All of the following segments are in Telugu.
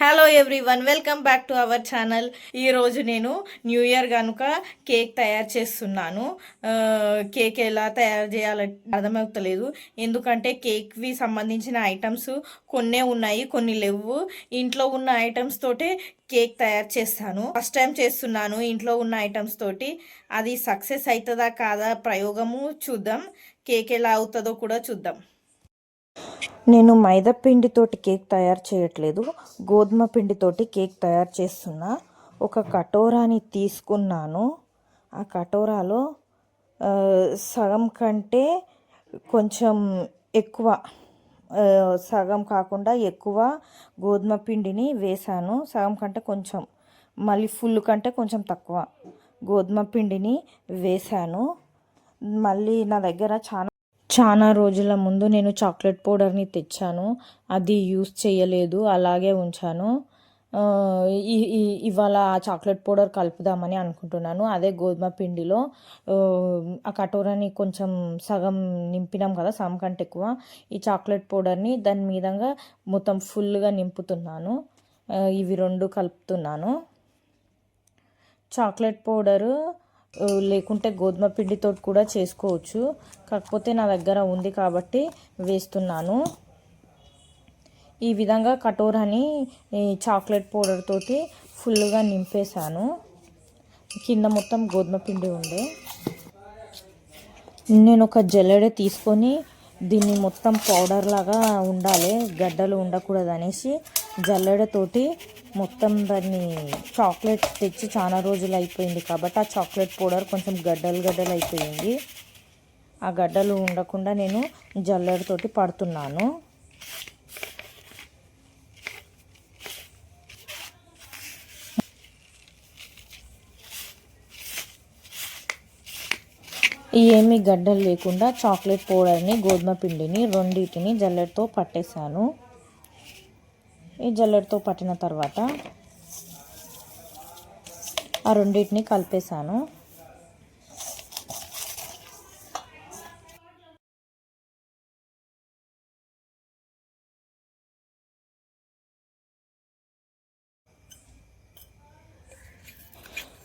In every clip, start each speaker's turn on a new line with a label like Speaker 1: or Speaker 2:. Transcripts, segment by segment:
Speaker 1: Hello everyone welcome back to our channel ఈరోజు నేను న్యూ ఇయర్ కనుక కేక్ తయారు చేస్తున్నాను. కేక్ ఎలా తయారు చేయాలో అర్థమవుతలేదు. ఎందుకంటే కేక్వి సంబంధించిన ఐటమ్స్ కొన్నే ఉన్నాయి కొన్ని లేవు. ఇంట్లో ఉన్న ఐటమ్స్ తోటే కేక్ తయారు చేస్తాను. ఫస్ట్ టైం చేస్తున్నాను ఇంట్లో ఉన్న ఐటమ్స్ తోటి. అది సక్సెస్ అవుతుందా కాదా ప్రయోగము చూద్దాం. కేక్ ఎలా అవుతుందో కూడా చూద్దాం.
Speaker 2: నేను మైదా పిండితోటి కేక్ తయారు చేయట్లేదు. గోధుమ పిండితోటి కేక్ తయారు చేస్తున్నా. ఒక కటోరాని తీసుకున్నాను. ఆ కటోరాలో సగం కంటే కొంచెం ఎక్కువ సగం కాకుండా ఎక్కువ గోధుమ పిండిని వేసాను సగం కంటే కొంచెం మళ్ళీ ఫుల్ కంటే కొంచెం తక్కువ గోధుమ పిండిని వేసాను మళ్ళీ నా దగ్గర చాలా చాలా రోజుల ముందు నేను చాక్లెట్ పౌడర్ని తెచ్చాను. అది యూస్ చేయలేదు అలాగే ఉంచాను. ఇవాళ ఆ చాక్లెట్ పౌడర్ కలుపుదామని అనుకుంటున్నాను. అదే గోధుమ పిండిలో ఆ, కటోరాని కొంచెం సగం నింపినాం కదా సగం కంటే ఎక్కువ. ఈ చాక్లెట్ పౌడర్ని దాని మీదంగా మొత్తం ఫుల్గా నింపుతున్నాను. ఇవి రెండు కలుపుతున్నాను. చాక్లెట్ పౌడరు లేకుంటే గోధుమ పిండితో కూడా చేసుకోవచ్చు. కాకపోతే నా దగ్గర ఉంది కాబట్టి వేస్తున్నాను. ఈ విధంగా కటోరాని చాక్లెట్ పౌడర్ తోటి ఫుల్గా నింపేశాను. కింద మొత్తం గోధుమ పిండి ఉండే. నేను ఒక జల్లెడ తీసుకొని దీన్ని మొత్తం పౌడర్ లాగా ఉండాలి. గడ్డలు ఉండకూడదు అనేసి జల్లెడతోటి మొత్తం దాన్ని చాక్లెట్ తెచ్చి చాలా రోజులు అయిపోయింది కాబట్టి ఆ చాక్లెట్ పౌడర్ కొంచెం గడ్డలు గడ్డలు అయిపోయింది. ఆ గడ్డలు ఉండకుండా నేను జల్లెడతోటి పడుతున్నాను. ఏమీ గడ్డలు లేకుండా చాక్లెట్ పౌడర్ని గోధుమ పిండిని రెండింటిని జల్లెడతో పట్టేశాను. ఈ జల్లెడతో పట్టిన తర్వాత ఆ రెండింటిని కలిపేశాను.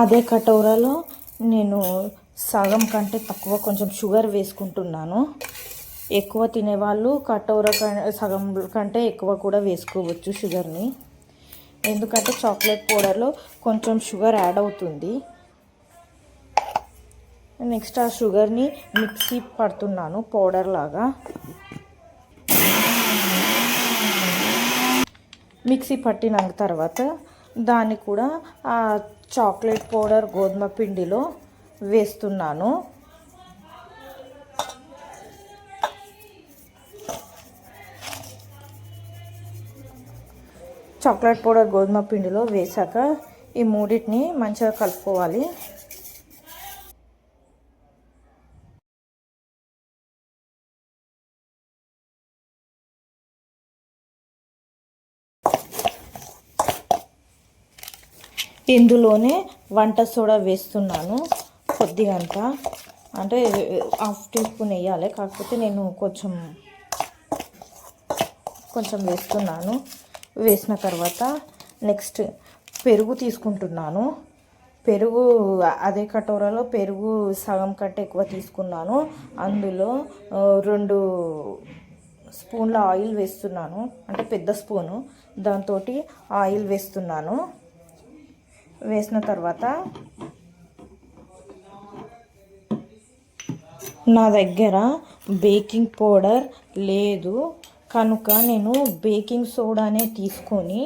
Speaker 2: అదే కటోరాలో నేను సగం కంటే తక్కువ కొంచెం షుగర్ వేసుకుంటున్నాను. ఎక్కువ తినేవాళ్ళు కటోర క- సగం కంటే ఎక్కువ కూడా వేసుకోవచ్చు షుగర్ని. ఎందుకంటే చాక్లెట్ పౌడర్లో కొంచెం షుగర్ యాడ్ అవుతుంది. నెక్స్ట్ ఆ షుగర్ని మిక్సీ పడుతున్నాను పౌడర్ లాగా. మిక్సీ పట్టిన తర్వాత దాన్ని కూడా ఆ చాక్లెట్ పౌడర్ గోధుమ పిండిలో వేస్తున్నాను. చాక్లెట్ పౌడర్ గోధుమ పిండిలో వేసాక ఈ మూడింటిని మంచిగా కలుపుకోవాలి. ఇందులోనే వంట సోడా వేస్తున్నాను కొద్దిగంత. అంటే హాఫ్ టీ స్పూన్ వేయాలి. కాకపోతే నేను కొంచెం కొంచెం వేస్తున్నాను. వేసిన తర్వాత నెక్స్ట్ పెరుగు తీసుకుంటున్నాను. పెరుగు అదే కటోరలో పెరుగు సగం కంటే ఎక్కువ తీసుకున్నాను. అందులో రెండు స్పూన్ల ఆయిల్ వేస్తున్నాను. అంటే పెద్ద స్పూను. దాంతో ఆయిల్ వేస్తున్నాను. వేసిన తర్వాత నా దగ్గర బేకింగ్ పౌడర్ లేదు. కనుక నేను బేకింగ్ సోడానే తీసుకొని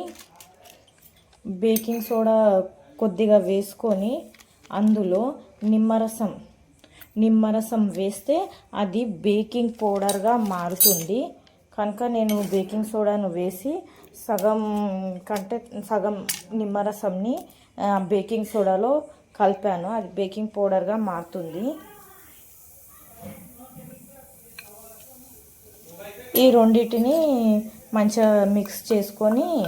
Speaker 2: బేకింగ్ సోడా కొద్దిగా వేసుకొని అందులో నిమ్మరసం నిమ్మరసం వేస్తే అది బేకింగ్ పౌడర్గా మారుతుంది. కనుక నేను బేకింగ్ సోడాను వేసి సగం కంటే సగం నిమ్మరసంని బేకింగ్ సోడాలో కలిపాను. అది బేకింగ్ పౌడర్గా మారుతుంది. ఈ రెండింటిని మంచిగా మిక్స్ చేసుకొని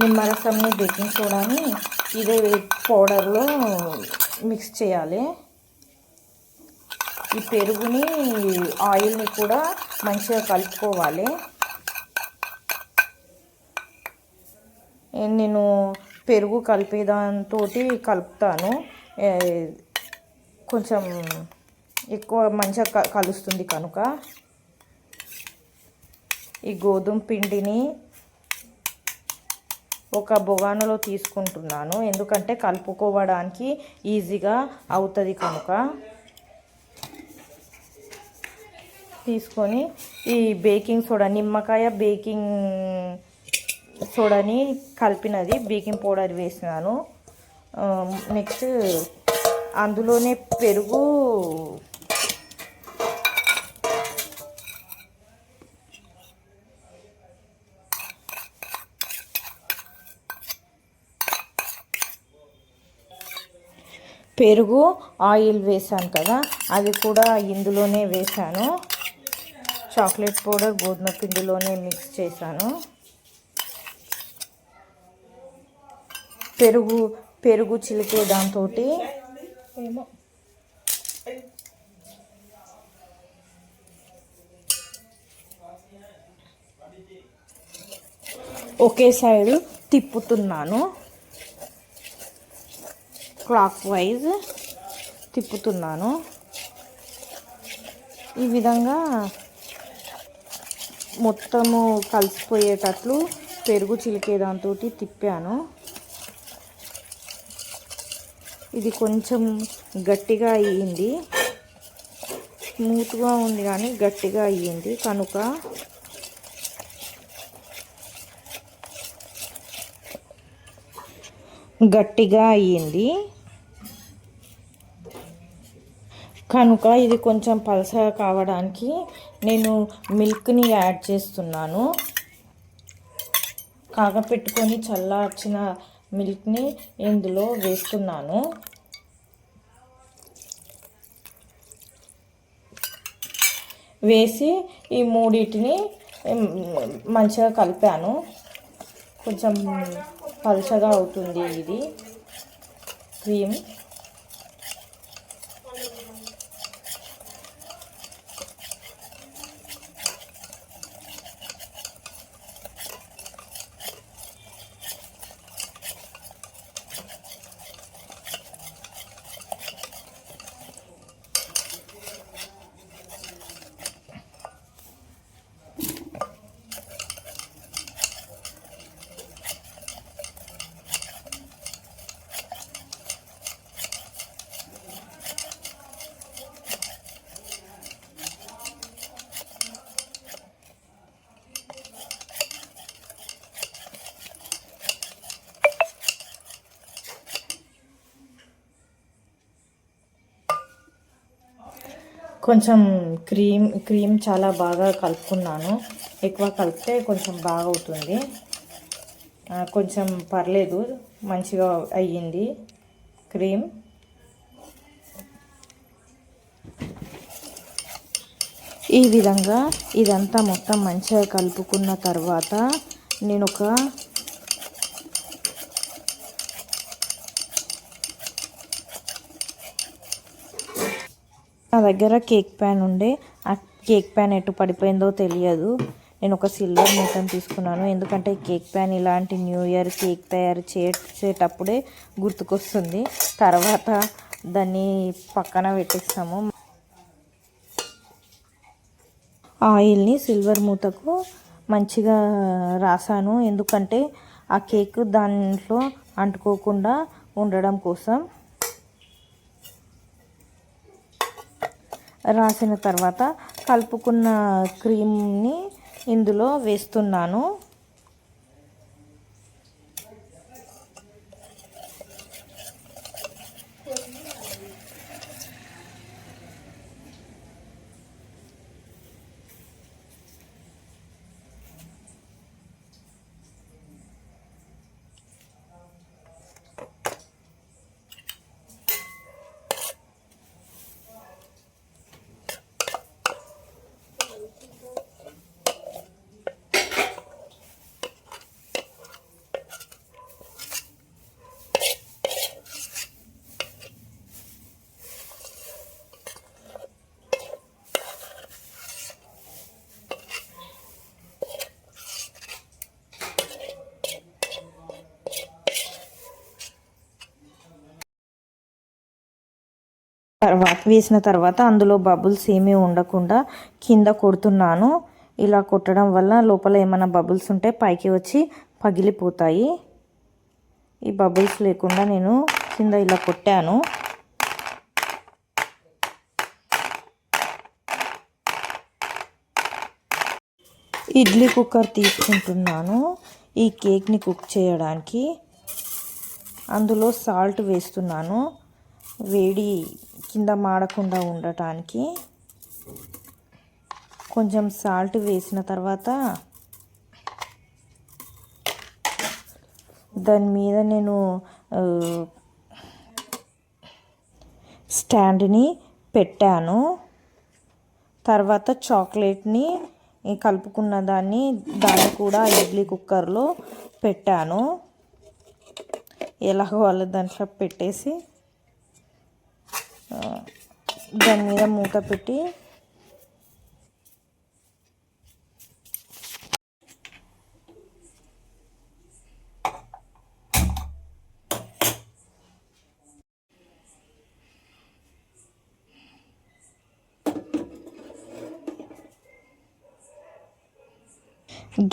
Speaker 2: నిమ్మరసంని బేకింగ్ సోడాని ఇదే పౌడర్లో మిక్స్ చేయాలి. ఈ పెరుగుని ఆయిల్ని కూడా మంచిగా కలుపుకోవాలి. నేను పెరుగు కలిపేదాంతో కలుపుతాను. కొంచెం ఎక్కువ మంచిగా క- కలుస్తుంది కనుక. ఈ గోధుమ పిండిని ఒక బొగానలో తీసుకుంటున్నాను. ఎందుకంటే కలుపుకోవడానికి ఈజీగా అవుతుంది కనుక. తీసుకొని ఈ బేకింగ్ సోడా నిమ్మకాయ బేకింగ్ సోడాని కలిపినది బేకింగ్ పౌడర్ వేసినాను. నెక్స్ట్ అందులోనే పెరుగు పెరుగు ఆయిల్ వేసాను కదా అది కూడా ఇందులోనే వేసాను చాక్లెట్ పౌడర్ గోధుమ పిండిలోనే మిక్స్ చేశాను. పెరుగు పెరుగు చిలికే దాంతో ఏమో. ఒకే సైడు తిప్పుతున్నాను. క్లాక్ వైజ్ తిప్పుతున్నాను. ఈ విధంగా మొత్తము కలిసిపోయేటట్లు పెరుగు చిలికే దాంతో తిప్పాను. ఇది కొంచెం గట్టిగా అయ్యింది. స్మూత్గా ఉంది కానీ గట్టిగా అయ్యింది. కనుక గట్టిగా అయ్యింది. కనుక ఇది కొంచెం పలసగా కావడానికి నేను మిల్క్ని యాడ్ చేస్తున్నాను. కాగపెట్టుకొని చల్లార్చిన మిల్క్ని ఇందులో వేస్తున్నాను. వేసి ఈ మూడింటిని మంచిగా కలిపాను. కొంచెం పలుచగా అవుతుంది ఇది. క్రీమ్. కొంచెం క్రీమ్ క్రీమ్ చాలా బాగా కలుపుకున్నాను. ఎక్కువ కలిపితే కొంచెం బాగా అవుతుంది కొంచెం పర్లేదు మంచిగా అయ్యింది క్రీమ్. ఈ విధంగా ఇదంతా మొత్తం మంచిగా కలుపుకున్న తర్వాత నేను ఒక నా దగ్గర కేక్ ప్యాన్ ఉండే. ఆ కేక్ ప్యాన్ ఎటు పడిపోయిందో తెలియదు. నేను ఒక సిల్వర్ మూతను తీసుకున్నాను. ఎందుకంటే కేక్ ప్యాన్ ఇలాంటి న్యూ ఇయర్ కేక్ తయారు చేసేటప్పుడే గుర్తుకొస్తుంది. తర్వాత దాన్ని పక్కన పెట్టేస్తాము. ఆయిల్ని సిల్వర్ మూతకు మంచిగా రాసాను. ఎందుకంటే ఆ కేక్ దాంట్లో అంటుకోకుండా ఉండడం కోసం రాసిన తర్వాత కలుపుకున్న క్రీమ్ని ఇందులో వేస్తున్నాను. వేసిన తర్వాత అందులో బబుల్స్ ఏమీ ఉండకుండా కింద కొడుతున్నాను. ఇలా కొట్టడం వల్ల లోపల ఏమైనా బబుల్స్ ఉంటే పైకి వచ్చి పగిలిపోతాయి. ఈ బబుల్స్ లేకుండా నేను కింద ఇలా కొట్టాను. ఇడ్లీ కుక్కర్ తీసుకుంటున్నాను ఈ కేక్ని కుక్ చేయడానికి. అందులో సాల్ట్ వేస్తున్నాను. వేడి కింద మాడకుండా ఉండటానికి కొంచెం సాల్ట్ వేసిన తర్వాత దాని మీద నేను స్టాండ్ని పెట్టాను. తర్వాత చాక్లెట్ని కలుపుకున్న దాన్ని దాన్ని కూడా ఇడ్లీ కుక్కర్లో పెట్టాను. ఎలాగో వాళ్ళ దాంట్లో పెట్టేసి దాని మీద మూత పెట్టి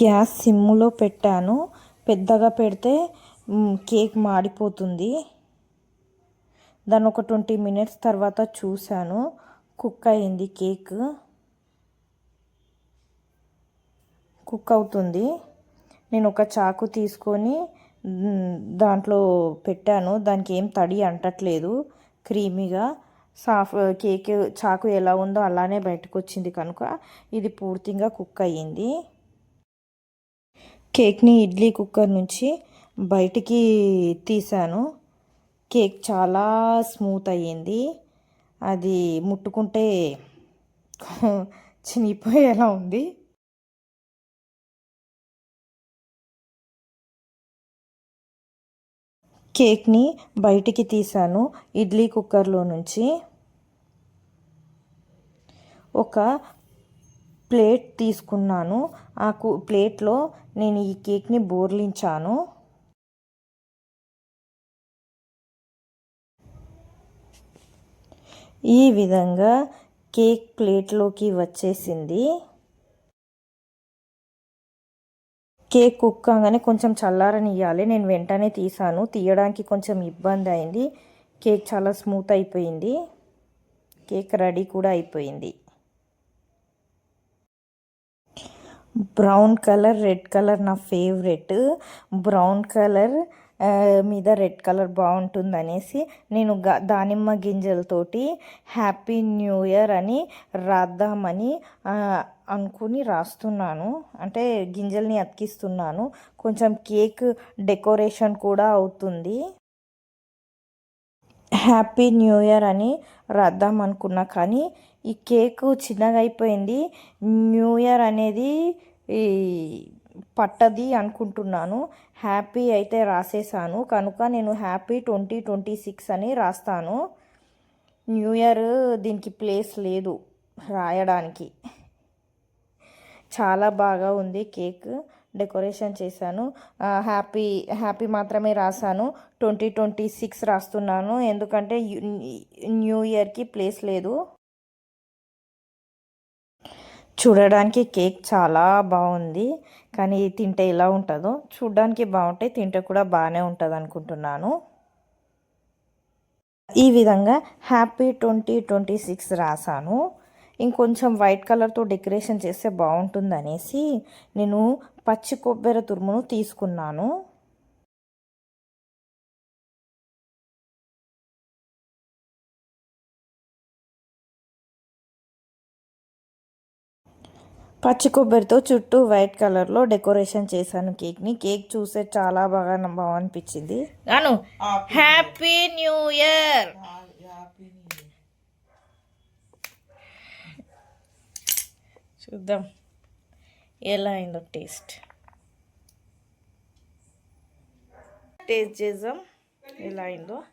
Speaker 2: గ్యాస్ సిమ్ములో పెట్టాను. పెద్దగా పెడితే కేక్ మాడిపోతుంది. దాన్ని ఒక ట్వంటీ మినిట్స్ తర్వాత చూశాను. కుక్ అయింది కేక్. కుక్ అవుతుంది. నేను ఒక చాకు తీసుకొని దాంట్లో పెట్టాను. దానికి ఏం తడి అంటట్లేదు. క్రీమీగా. సాఫ్ కేక్ చాకు ఎలా ఉందో అలానే బయటకు వచ్చింది కనుక ఇది పూర్తిగా కుక్ అయ్యింది. కేక్ని ఇడ్లీ కుక్కర్ నుంచి బయటికి తీశాను. కేక్ చాలా స్మూత్ అయ్యింది. అది ముట్టుకుంటే చినిగిపోయేలా ఉంది. కేక్ని బయటికి తీసాను ఇడ్లీ కుక్కర్లో నుంచి. ఒక ప్లేట్ తీసుకున్నాను. ఆ కు ప్లేట్లో నేను ఈ కేక్ని బోర్లించాను. ఈ విధంగా కేక్ ప్లేట్లోకి వచ్చేసింది. కేక్ కుక్ కొంచెం కొంచెం చల్లారనియ్యాలి. నేను వెంటనే తీసాను. తీయడానికి కొంచెం ఇబ్బంది అయింది. కేక్ చాలా స్మూత్ అయిపోయింది. కేక్ రెడీ కూడా అయిపోయింది. బ్రౌన్ కలర్ రెడ్ కలర్ నా ఫేవరెట్. బ్రౌన్ కలర్ మీద రెడ్ కలర్ బాగుంటుంది అనేసి నేను గ దానిమ్మ గింజలతోటి హ్యాపీ న్యూ ఇయర్ అని రాద్దామని అనుకుని రాస్తున్నాను. అంటే గింజల్ని అతికిస్తున్నాను. కొంచెం కేక్ డెకరేషన్ కూడా అవుతుంది. హ్యాపీ న్యూ ఇయర్ అని రాద్దాం అనుకున్నా కానీ ఈ కేక్ చిన్నగా అయిపోయింది న్యూ ఇయర్ అనేది ఈ పట్టది అనుకుంటున్నాను. హ్యాపీ అయితే రాసేసాను కనుక నేను హ్యాపీ ట్వంటీ ట్వంటీ సిక్స్ అని రాస్తాను. న్యూ ఇయర్ దీనికి ప్లేస్ లేదు రాయడానికి. చాలా బాగా ఉంది కేక్ డెకరేషన్ చేశాను. హ్యాపీ హ్యాపీ మాత్రమే రాశాను. ట్వంటీ ట్వంటీ సిక్స్ రాస్తున్నాను. ఎందుకంటే న్యూ ఇయర్కి ప్లేస్ లేదు. చూడడానికి కేక్ చాలా బాగుంది. కానీ తింటే ఎలా ఉంటుందో చూడడానికి బాగుంటే తింటే కూడా బాగానే ఉంటుంది అనుకుంటున్నాను. ఈ విధంగా హ్యాపీ ట్వంటీ ట్వంటీ సిక్స్ రాశాను ఇంకొంచెం వైట్ కలర్తో డెకరేషన్ చేస్తే బాగుంటుంది అనేసి నేను పచ్చి కొబ్బరి తురుమును తీసుకున్నాను. పచ్చి కొబ్బరితో చుట్టూ వైట్ కలర్లో డెకరేషన్ చేశాను కేక్ని. కేక్ చూసే చాలా బాగా బాగా అనిపించింది.
Speaker 1: అను హ్యాపీ న్యూ ఇయర్ చూద్దాం. ఎలా అయిందో టేస్ట్. టేస్ట్ చేద్దాం. ఎలా అయిందో.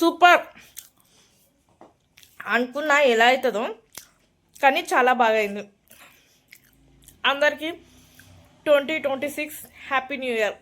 Speaker 1: సూపర్ అనుకున్నా ఎలా అవుతుందో కానీ చాలా బాగా అయింది. అందరికీ
Speaker 2: twenty twenty six happy new year.